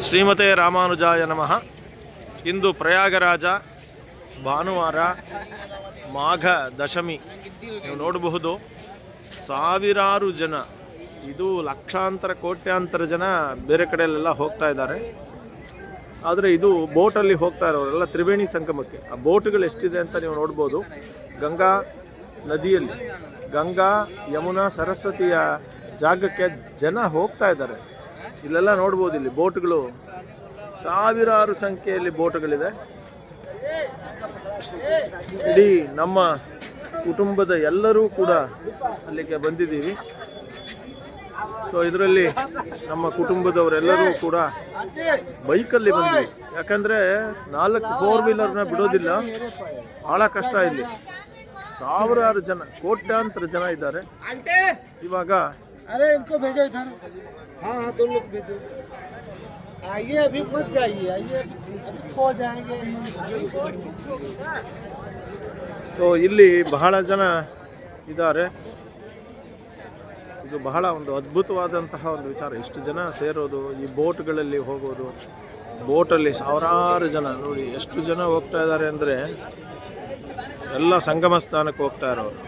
ಶ್ರೀಮತೆ ರಾಮಾನುಜಾಯ ನಮಃ. ಇಂದು ಪ್ರಯಾಗರಾಜ, ಭಾನುವಾರ, ಮಾಘ ದಶಮಿ. ನೀವು ನೋಡಬಹುದು, ಸಾವಿರಾರು ಜನ, ಇದು ಲಕ್ಷಾಂತರ, ಕೋಟ್ಯಾಂತರ ಜನ ಬೇರೆ ಕಡೆಯಲ್ಲೆಲ್ಲ ಹೋಗ್ತಾ ಇದ್ದಾರೆ. ಆದರೆ ಇದು ಬೋಟಲ್ಲಿ ಹೋಗ್ತಾ ಇರೋರೆಲ್ಲ ತ್ರಿವೇಣಿ ಸಂಗಮಕ್ಕೆ. ಆ ಬೋಟ್ಗಳು ಎಷ್ಟಿದೆ ಅಂತ ನೀವು ನೋಡ್ಬೋದು ಗಂಗಾ ನದಿಯಲ್ಲಿ, ಗಂಗಾ ಯಮುನಾ, ಸರಸ್ವತಿಯ ಜಾಗಕ್ಕೆ ಜನ ಹೋಗ್ತಾ ಇದ್ದಾರೆ. ಇಲ್ಲೆಲ್ಲ ನೋಡ್ಬೋದು ಇಲ್ಲಿ ಬೋಟ್ಗಳು. ಸಾವಿರಾರು ಸಂಖ್ಯೆಯಲ್ಲಿ ಬೋಟ್ಗಳಿದೆ. ಇಡೀ ನಮ್ಮ ಕುಟುಂಬದ ಎಲ್ಲರೂ ಕೂಡ ಅಲ್ಲಿಗೆ ಬಂದಿದ್ದೀವಿ. ಸೊ ಇದರಲ್ಲಿ ನಮ್ಮ ಕುಟುಂಬದವರೆಲ್ಲರೂ ಕೂಡ ಬೈಕಲ್ಲಿ ಬಂದ್ವಿ. ಯಾಕಂದರೆ ನಾಲ್ಕು ಫೋರ್ ವೀಲರ್ನ ಬಿಡೋದಿಲ್ಲ. ಭಾಳ ಕಷ್ಟ ಇಲ್ಲಿ. ಸಾವಿರಾರು ಜನ, ಕೋಟ್ಯಾಂತರ ಜನ ಇದ್ದಾರೆ. ಇವಾಗ अरे इनको भेजो इधर हाँ हाँ दो लोग भेजो आइए अभी मत जाइए आइए अभी अभी खो जाएंगे ಸೊ ಇಲ್ಲಿ ಬಹಳ ಜನ ಇದ್ದಾರೆ ಇದು ಬಹಳ ಒಂದು ಅದ್ಭುತವಾದಂತಹ ಒಂದು ವಿಚಾರ ಇಷ್ಟು ಜನ ಸೇರೋದು ಈ ಬೋಟ್ಗಳಲ್ಲಿ ಹೋಗೋದು ಬೋಟಲ್ಲಿ ಸಾವಿರಾರು ಜನ ನೋಡಿ ಎಷ್ಟು ಜನ ಹೋಗ್ತಾ ಇದ್ದಾರೆ ಅಂದರೆ ಎಲ್ಲ ಸಂಗಮ ಸ್ಥಾನಕ್ಕೆ ಹೋಗ್ತಾ ಇರೋರು